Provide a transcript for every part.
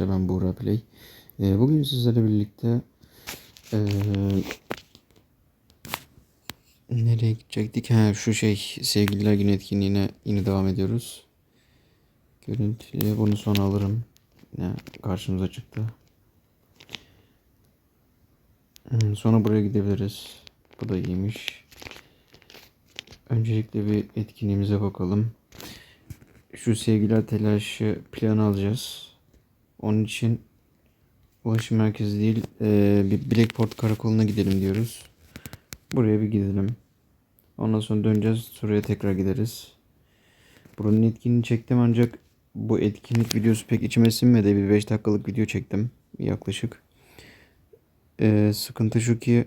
arkadaşlar ben Buğra Play. Ee, bugün sizlerle birlikte ee, nereye gidecektik? Ha şu şey sevgililer günü etkinliğine yine devam ediyoruz. Görüntüye bunu sonra alırım. Ne karşımıza çıktı. Hmm, Sonra buraya gidebiliriz. Bu da iyiymiş. Öncelikle bir etkinliğimize bakalım. Şu sevgiler telaşı planı alacağız. Onun için ulaşım merkezi değil eee, bir Blackport karakoluna gidelim diyoruz. Buraya bir gidelim. Ondan sonra döneceğiz. Sonra tekrar gideriz. Buranın etkinliğini çektim ancak bu etkinlik videosu pek içime sinmedi. Bir 5 dakikalık video çektim yaklaşık. Eee, sıkıntı şu ki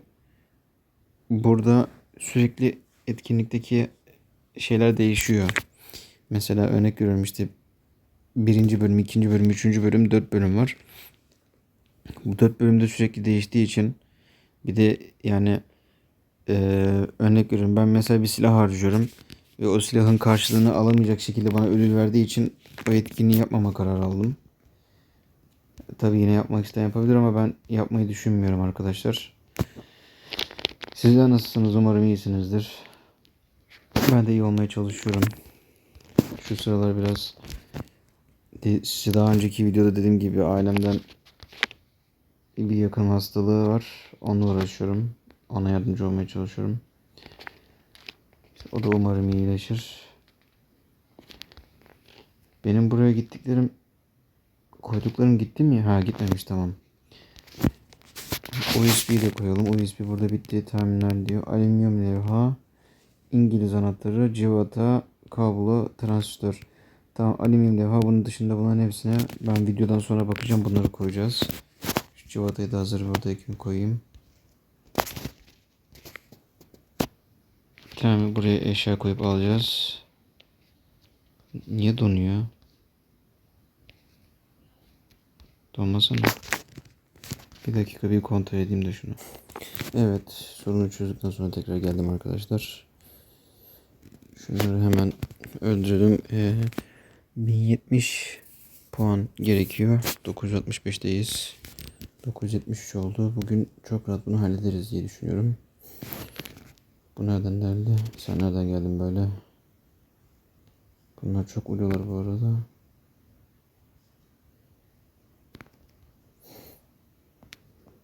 burada sürekli etkinlikteki şeyler değişiyor. Mesela örnek veriyorum işte birinci bölüm, ikinci bölüm, üçüncü bölüm, dört bölüm var. Bu dört bölümde sürekli değiştiği için bir de yani eee, örnek veriyorum ben mesela bir silah harcıyorum ve o silahın karşılığını alamayacak şekilde bana ödül verdiği için o etkinliği yapmama kararı aldım. Tabii yine yapmak isteyen yapabilir ama ben yapmayı düşünmüyorum arkadaşlar. Sizler nasılsınız? Umarım iyisinizdir. Ben de iyi olmaya çalışıyorum. Şu sıralar biraz size daha önceki videoda dediğim gibi ailemden bir yakın hastalığı var. Onunla uğraşıyorum. Ona yardımcı olmaya çalışıyorum. O da umarım iyileşir. Benim buraya gittiklerim koyduklarım gitti mi? Ha gitmemiş tamam. USB'yi de koyalım. USB burada bitti. Terminal diyor. Alüminyum levha. İngiliz anahtarı, civata, kablo, transistör. Tamam alüminyum levha. Bunun dışında bunların hepsine ben videodan sonra bakacağım. Bunları koyacağız. Şu civatayı da hazır buradayken koyayım. Tamam buraya eşya koyup alacağız. Niye donuyor? Donmasana. Bir dakika bir kontrol edeyim de şunu. Evet sorunu çözdükten sonra tekrar geldim arkadaşlar. Şunları hemen öldürelim. Ee, 1070 puan gerekiyor. 965'teyiz. 973 oldu. Bugün çok rahat bunu hallederiz diye düşünüyorum. Bu nereden geldi? Sen nereden geldin böyle? Bunlar çok uluyorlar bu arada.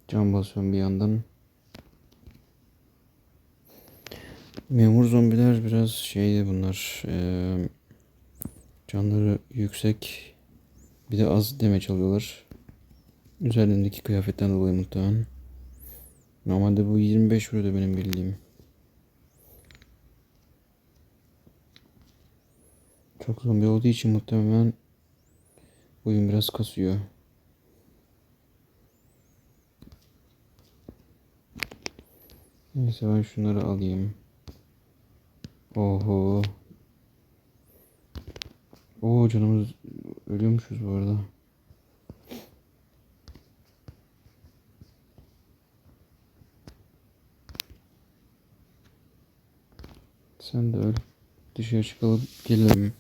Can basıyorum bir yandan. Memur zombiler biraz şeydi bunlar. eee, canları yüksek. Bir de az demeç alıyorlar. Üzerlerindeki kıyafetten dolayı muhtemelen. Normalde bu 25 vuruyordu benim bildiğim. Çok zombi olduğu için muhtemelen oyun biraz kasıyor. Neyse ben şunları alayım. Oho. Oo canımız ölüyormuşuz bu arada. Sen de öl. Dışarı çıkalım gelelim.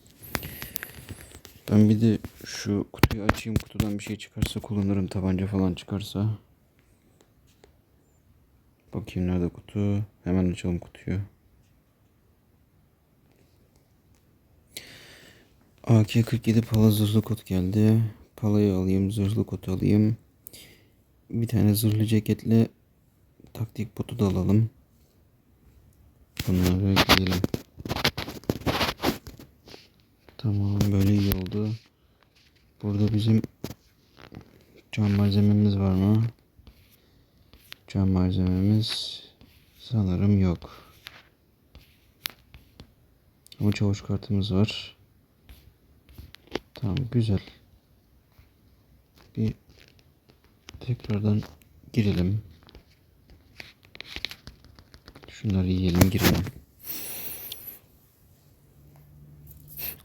Ben bir de şu kutuyu açayım. Kutudan bir şey çıkarsa kullanırım. Tabanca falan çıkarsa. Bakayım nerede kutu. Hemen açalım kutuyu. AK-47 pala zırhlı kot geldi. Palayı alayım, zırhlı kotu alayım. Bir tane zırhlı ceketli taktik botu da alalım. Bunları giyelim. Tamam böyle iyi oldu. Burada bizim can malzememiz var mı? Can malzememiz sanırım yok. Ama çavuş kartımız var. Tamam güzel. Bir tekrardan girelim. Şunları yiyelim girelim.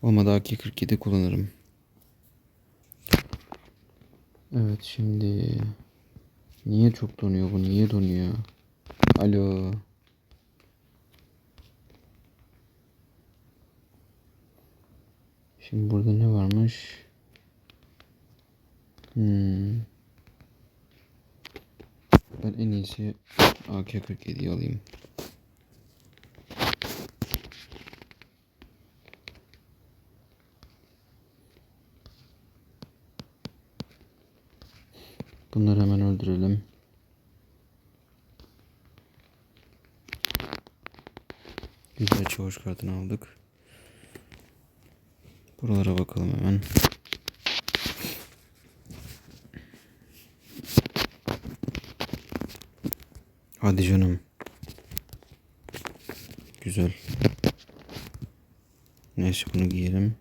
Olmadı AK-47 kullanırım. Evet şimdi niye çok donuyor bu niye donuyor? Alo. Şimdi burada ne varmış? Hmm. Ben en iyisi AK-47'yi alayım. Bunları hemen öldürelim. Güzel çavuş kartını aldık. Buralara bakalım hemen. Hadi canım. Güzel. Neyse bunu giyelim.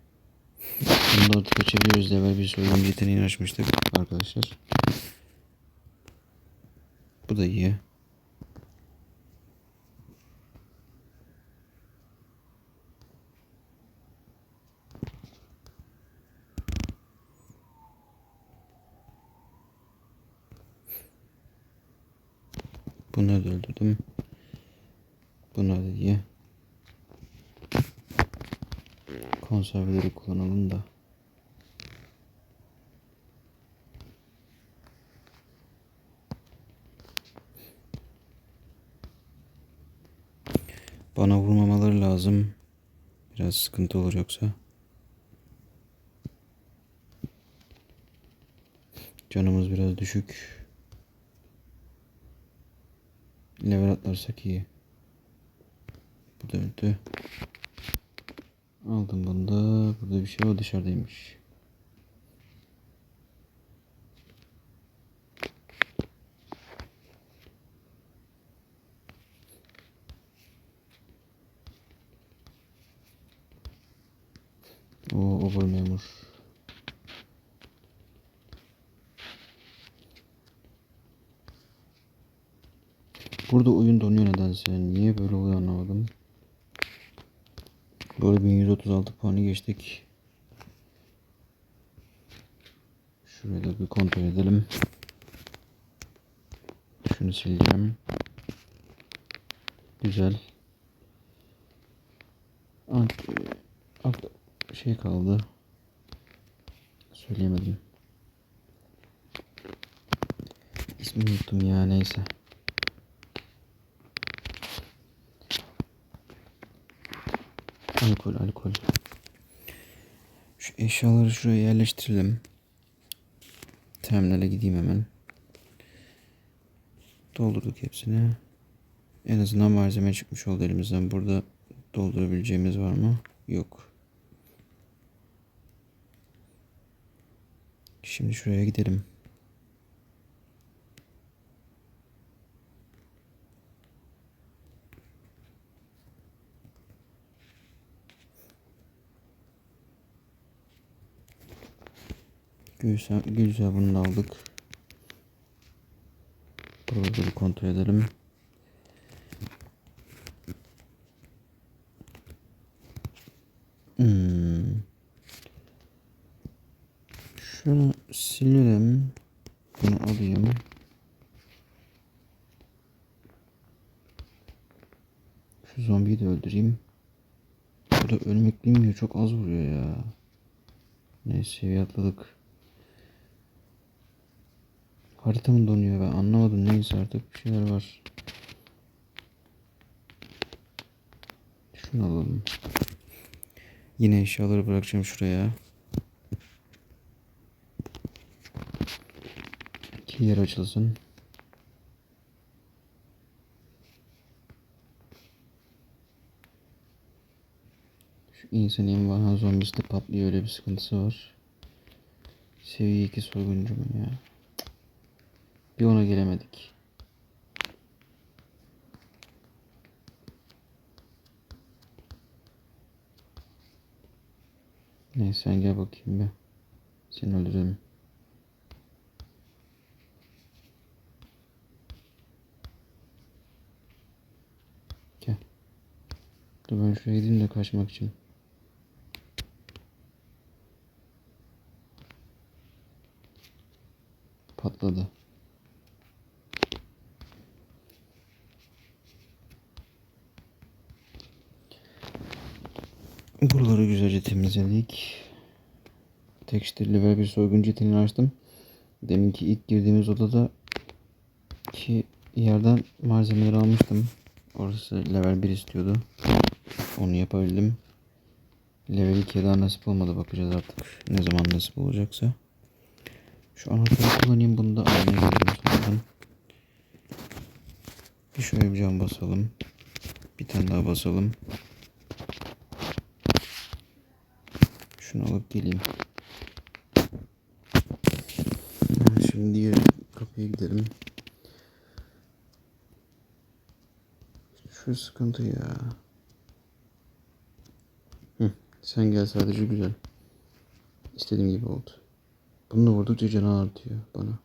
Bunu da artık açabiliyoruz. Level bir soygun yeteneğini açmıştık arkadaşlar. Bu da iyi. Bunu da öldürdüm. Bunu da diye. Konserveleri kullanalım da. Bana vurmamaları lazım. Biraz sıkıntı olur yoksa. Canımız biraz düşük. Level atlarsak iyi. Bu da. Aldım bunu da. Burada bir şey var dışarıdaymış. O obur memur. Burada oyun donuyor nedense. Niye böyle oluyor anlamadım. Böyle 1136 puanı geçtik. Şuraya da bir kontrol edelim. Şunu sileceğim. Güzel. Ant, şey kaldı. Söyleyemedim. İsmini unuttum ya neyse. Alkol alkol. Şu eşyaları şuraya yerleştirelim. Terminale gideyim hemen. Doldurduk hepsini. En azından malzeme çıkmış oldu elimizden. Burada doldurabileceğimiz var mı? Yok. Şimdi şuraya gidelim. Güzel, güzel bunu da aldık. Buraları bir kontrol edelim. Hmm. Şunu silelim. Bunu alayım. Şu zombiyi de öldüreyim. Bu da ölmek bilmiyor. Çok az vuruyor ya. Neyse seviye atladık. Harita mı donuyor ben anlamadım. Neyse artık bir şeyler var. Şunu alalım. Yine eşyaları bırakacağım şuraya. İki yer açılsın. Şu insan envaha zombisi de patlıyor öyle bir sıkıntısı var. Seviye 2 soyguncu mu ya? Bir ona gelemedik. Neyse sen gel bakayım bir. Seni öldürelim. Gel. Dur ben şuraya gideyim de kaçmak için. Patladı. Temizledik. Tekstil level bir soyguncu yeteneğini açtım. Deminki ilk girdiğimiz odada ki yerden malzemeleri almıştım. Orası level 1 istiyordu. Onu yapabildim. Level 2'ye daha nasip olmadı. Bakacağız artık ne zaman nasip olacaksa. Şu anahtarı kullanayım. Bunu da almaya sonradan. Bir şöyle bir cam basalım. Bir tane daha basalım. Şunu alıp geleyim. Şimdi diğer kapıya gidelim. Şu sıkıntı ya. Hı, sen gel sadece güzel. İstediğim gibi oldu. Bunu da vurdukça canı artıyor bana.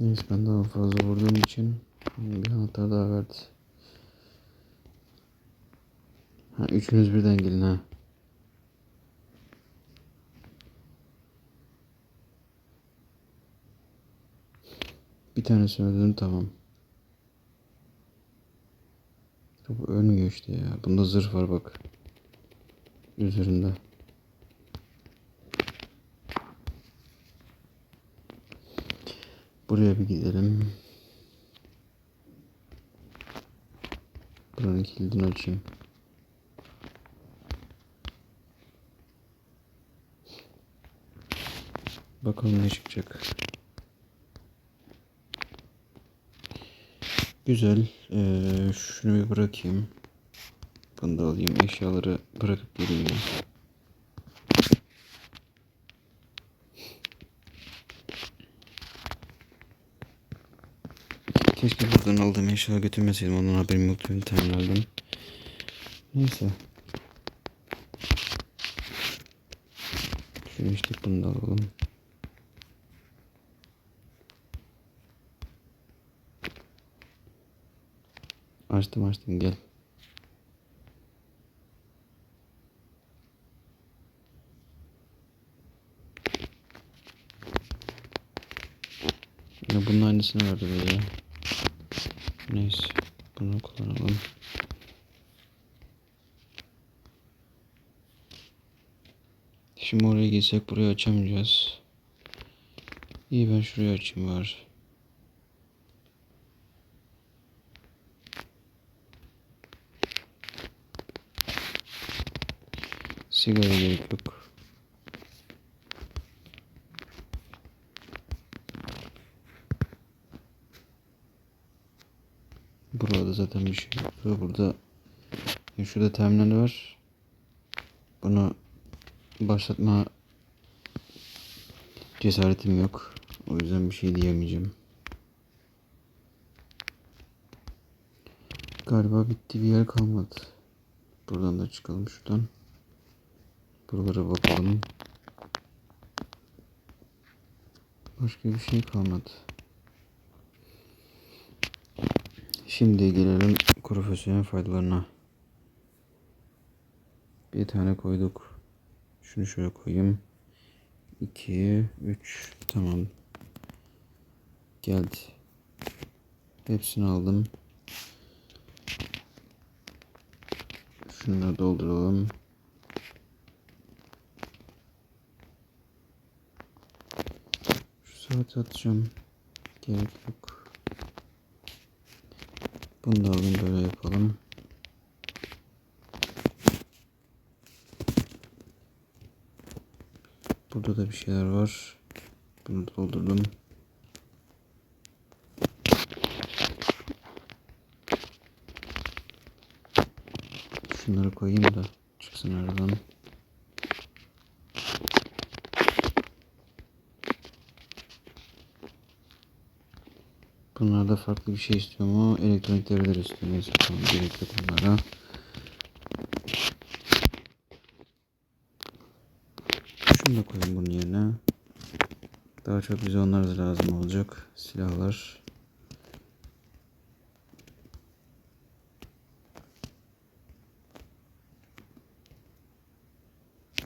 Neyse ben daha fazla vurduğum için bir anahtar daha verdi. Ha üçünüz birden gelin ha. Bir tane söyledim tamam. Bu ölmüyor işte ya. Bunda zırh var bak. Üzerinde. Buraya bir gidelim. Buranın kilidini açayım. Bakalım ne çıkacak. Güzel. Ee, şunu bir bırakayım. Bunu da alayım. Eşyaları bırakıp geleyim ya. Keşke buradan aldığım eşyaları götürmeseydim. Ondan haberim yoktu terminalden. Neyse. Şunu işte bunu da alalım. Açtım açtım gel. Ya bunun aynısını verdi be ya. Neyse. Bunu kullanalım. Şimdi oraya girsek burayı açamayacağız. İyi ben şurayı açayım var. Sigara gerek yok. Burada zaten bir şey yok. Burada ya şurada terminal var. Bunu başlatma cesaretim yok. O yüzden bir şey diyemeyeceğim. Galiba bitti bir yer kalmadı. Buradan da çıkalım şuradan. Buralara bakalım. Başka bir şey kalmadı. Şimdi gelelim kuru fasulyenin faydalarına. Bir tane koyduk. Şunu şöyle koyayım. 2, 3, tamam. Geldi. Hepsini aldım. Şunları dolduralım. Şu saati atacağım. Gerek yok. Bunu da alayım böyle yapalım. Burada da bir şeyler var. Bunu doldurdum. Şunları koyayım da çıksın aradan. Bunlarda farklı bir şey istiyorum ama elektronik devreler istiyorum. Neyse tamam gerek yok bunlara. Şunu da koyayım bunun yerine. Daha çok bize onlar da lazım olacak. Silahlar.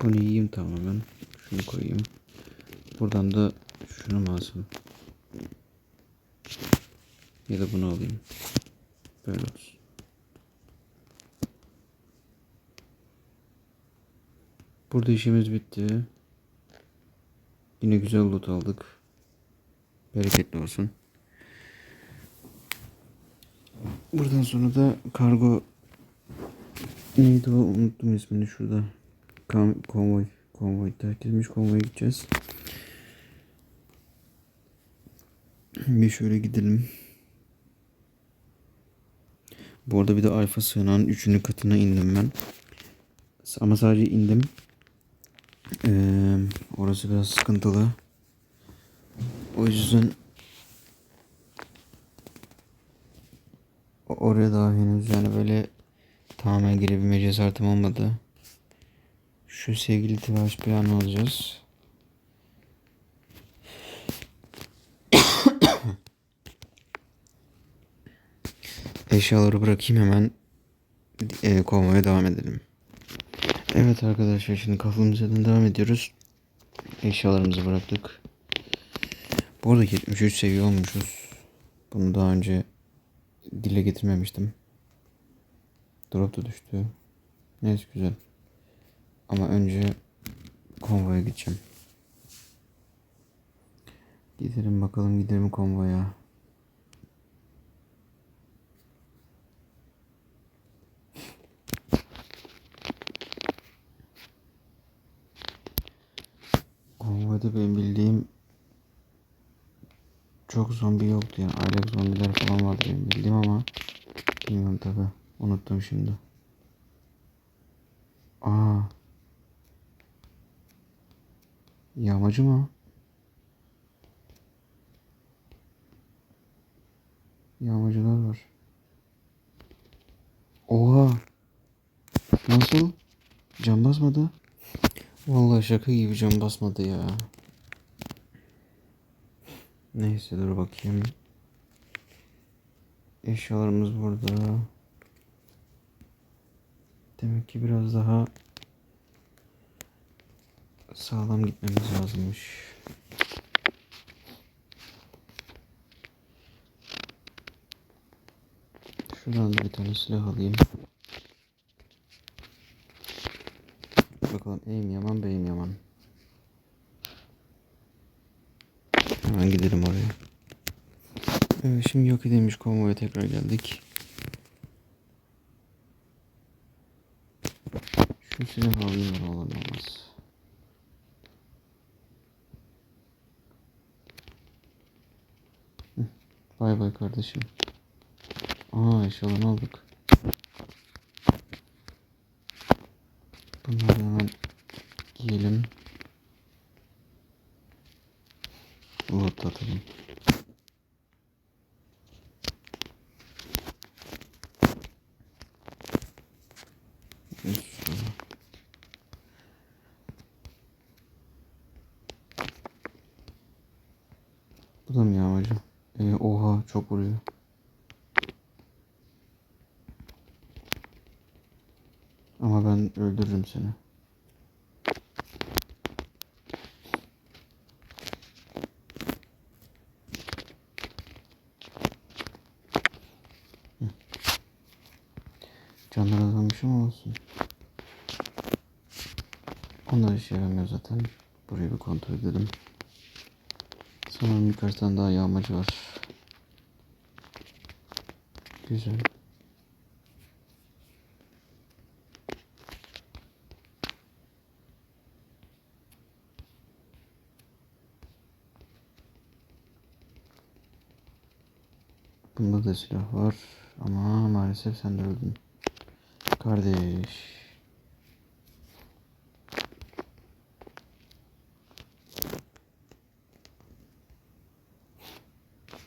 Bunu yiyeyim tamamen. Şunu koyayım. Buradan da şunu mu alsam? Ya da bunu alayım. Böyle olsun. Burada işimiz bitti. Yine güzel loot aldık. Bereketli olsun. Buradan sonra da kargo neydi o unuttum ismini şurada. Kam konvoy. Konvoy terk edilmiş konvoya gideceğiz. Bir şöyle gidelim. Bu arada bir de alfa sığınağın 3. katına indim ben. Ama sadece indim. Ee, orası biraz sıkıntılı. O yüzden oraya daha henüz yani böyle tamamen girebilme cesaretim olmadı. Şu sevgili tıraş planı alacağız. Eşyaları bırakayım hemen e, konvoya devam edelim. Evet arkadaşlar şimdi kafamız yerden devam ediyoruz. Eşyalarımızı bıraktık. Bu arada 73 seviye olmuşuz. Bunu daha önce dile getirmemiştim. Drop da düştü. Neyse güzel. Ama önce konvoya gideceğim. Gidelim bakalım gidelim konvoya. Konvoyda benim bildiğim çok zombi yoktu yani aylak zombiler falan vardı benim bildiğim ama bilmiyorum tabi unuttum şimdi. Aa. Yağmacı mı? Yağmacılar var. Oha. Nasıl? Can basmadı. Vallahi şaka gibi can basmadı ya. Neyse dur bakayım. Eşyalarımız burada. Demek ki biraz daha sağlam gitmemiz lazımmış. Şuradan da bir tane silah alayım. Bakalım Eğim Yaman Beyim Yaman. Hemen gidelim oraya. Evet şimdi yok edilmiş konvoya tekrar geldik. Şu silah ben olan olmaz. Bay bay kardeşim. Aa eşyalarını aldık. Bunları hemen giyelim. Loot atalım. Şöyle. Bu da mı yağmacı? Ee, oha çok vuruyor. Ama ben öldürürüm seni. Hı. Canlar azalmış ama olsun. Onlar işe yaramıyor zaten. Burayı bir kontrol edelim. Sanırım birkaç tane daha yağmacı var. Güzel. Bunda da silah var ama maalesef sen de öldün. Kardeş.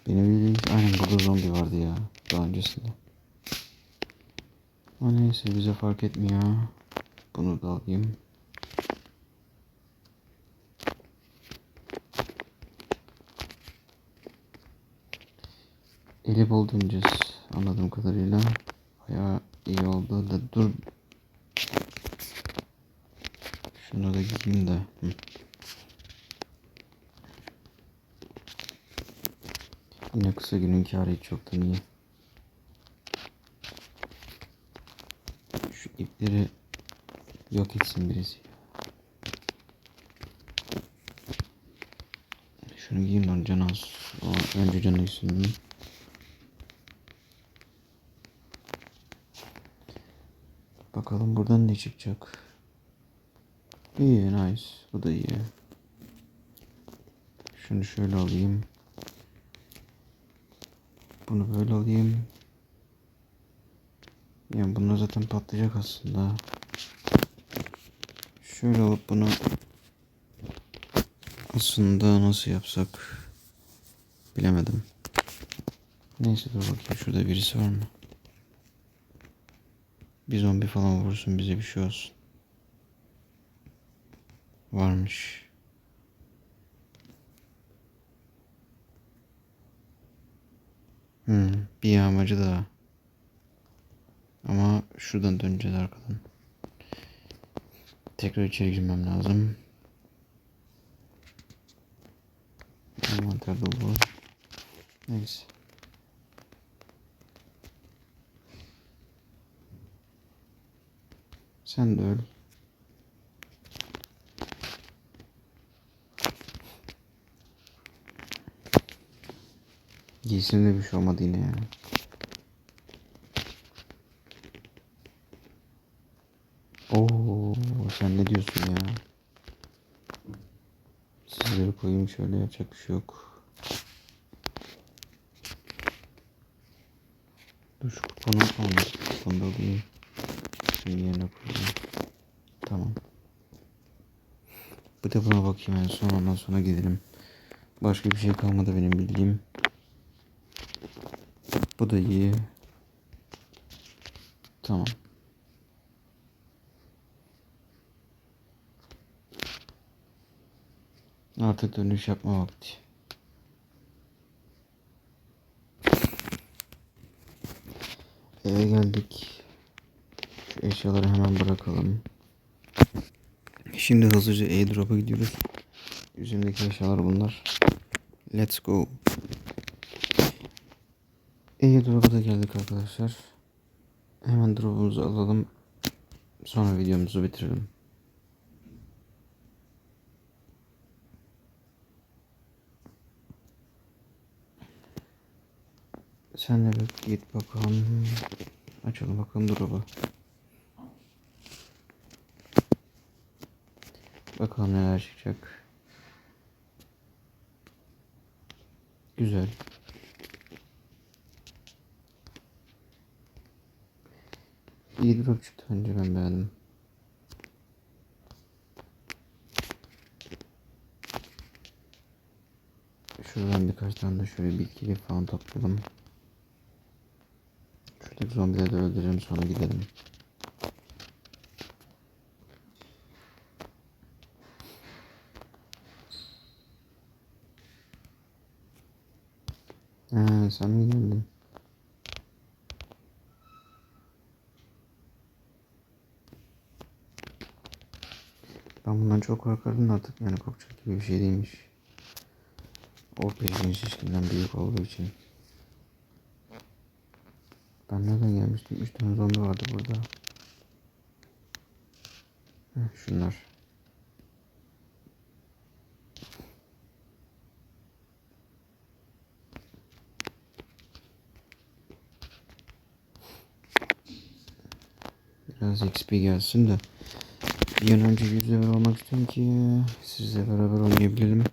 Benim bildiğim aynen burada zombi vardı ya daha öncesinde. Ama neyse bize fark etmiyor. Bunu da alayım. Eli bol anladığım kadarıyla. Baya iyi oldu da dur. Şunu da gideyim de. Hı. Yine kısa günün kârı hiç yoktan iyi. Köpekleri yok etsin birisi. Şunu giyin lan can. Önce canı gitsin. Bakalım buradan ne çıkacak. İyi nice. Bu da iyi. Şunu şöyle alayım. Bunu böyle alayım. Yani bunlar zaten patlayacak aslında. Şöyle alıp bunu aslında nasıl yapsak bilemedim. Neyse dur bakayım şurada birisi var mı? Bir zombi falan vursun bize bir şey olsun. Varmış. Hmm, bir yağmacı daha. Ama şuradan döneceğiz arkadan. Tekrar içeri girmem lazım. Envanter dolu. Neyse. Sen de öl. Giysimde bir şey olmadı yine ya. Oo, sen ne diyorsun ya? Sizleri koyayım şöyle yapacak bir şey yok. Dur şu kuponu almış. Kuponu da alayım. Şimdi yerine koyayım. Tamam. Bir de buna bakayım en son ondan sonra gidelim. Başka bir şey kalmadı benim bildiğim. Bu da iyi. Tamam. Artık dönüş yapma vakti. Eve geldik. Şu eşyaları hemen bırakalım. Şimdi hızlıca airdrop'a gidiyoruz. Üzerindeki eşyalar bunlar. Let's go. Airdrop'a da geldik arkadaşlar. Hemen drop'umuzu alalım. Sonra videomuzu bitirelim. Sen de bir git bakalım. Açalım bakalım drop'u. Bakalım neler çıkacak. Güzel. İyi drop çıktı önce ben beğendim. Şuradan birkaç tane de şöyle bitkiyle falan toplayalım. Şuradaki zombileri de öldürelim sonra gidelim. Ha, sen mi geldin? Ben bundan çok korkardım da artık yani korkacak gibi bir şey değilmiş. O peşin şişkinden büyük olduğu için. Ben nereden gelmiştim? 3 tane zombi vardı burada. Heh, şunlar. Biraz XP gelsin de. Bir an önce 100 level olmak istiyorum ki sizle beraber oynayabilelim.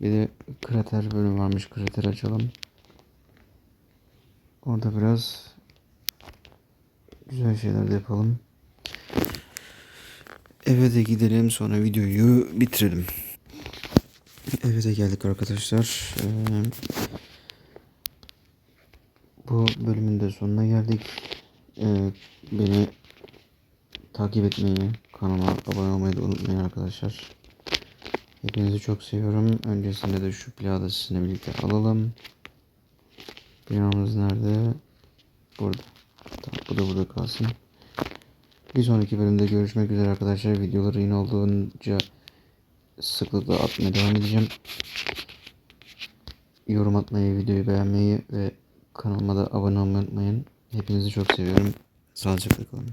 Bir de krater bölüm varmış. Krater açalım. Orada biraz güzel şeyler de yapalım. Eve de gidelim sonra videoyu bitirelim. Eve de geldik arkadaşlar. Ee, bu bölümün de sonuna geldik. Ee, beni takip etmeyi, kanala abone olmayı da unutmayın arkadaşlar. Hepinizi çok seviyorum. Öncesinde de şu plağı da sizinle birlikte alalım. Binamız nerede? Burada. Tamam, bu da burada kalsın. Bir sonraki bölümde görüşmek üzere arkadaşlar. Videoları yine olduğunca sıklıkla atmaya devam edeceğim. Yorum atmayı, videoyu beğenmeyi ve kanalıma da abone olmayı unutmayın. Hepinizi çok seviyorum. Sağlıcakla kalın.